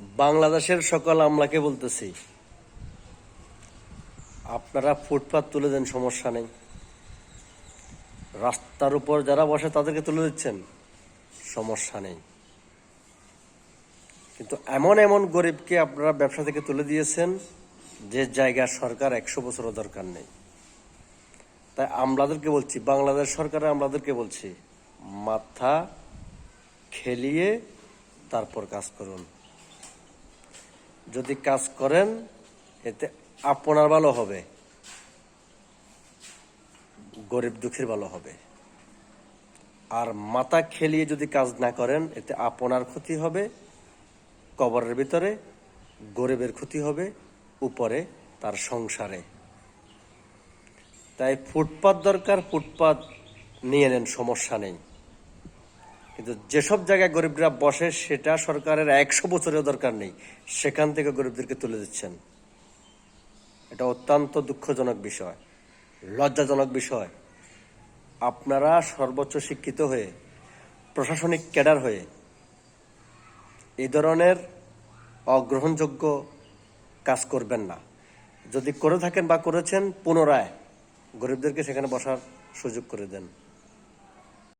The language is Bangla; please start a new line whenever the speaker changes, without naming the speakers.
বাংলাদেশের সকল আমলাকে বলতেছি, আপনারা ফুটপাত তুলে দেন, সমস্যা নেই। রাস্তার উপর যারা বসে তাদেরকে তুলে দিচ্ছেন, সমস্যা নেই। কিন্তু এমন এমন গরিবকে আপনারা ব্যবসা থেকে তুলে দিয়েছেন, যে জায়গা সরকার একশো বছরও দরকার নেই। তাই আমলাদেরকে বলছি, বাংলাদেশ সরকারে আমলাদেরকে বলছি, মাথা খেলিয়ে তারপর কাজ করুন। যদি কাজ করেন, এতে আপনার ভালো হবে। গরিব দুঃখীর ভালো হবে। আর মাথা খেলিয়ে যদি কাজ না করেন, এতে আপনার ক্ষতি হবে, কবরের ভিতরে গরিবের ক্ষতি হবে, উপরে তার সংসারে। তাই ফুটপাত দরকার, ফুটপাত নিয়ে নেন, সমস্যা নেই। কিন্তু যেসব জায়গায় গরিবরা বসে, সেটা সরকারের একশো বছরের দরকার নেই। সেখান থেকে গরিবদেরকে তুলে দিচ্ছেন। এটা অত্যন্ত দুঃখজনক বিষয়, লজ্জাজনক বিষয়। আপনারা সর্বোচ্চ শিক্ষিত হয়ে, প্রশাসনিক ক্যাডার হয়ে, এই ধরনের অগ্রহণযোগ্য কাজ করবেন না। যদি করে থাকেন বা করেছেন, পুনরায় গরিবদেরকে সেখানে বসার সুযোগ করে দেন।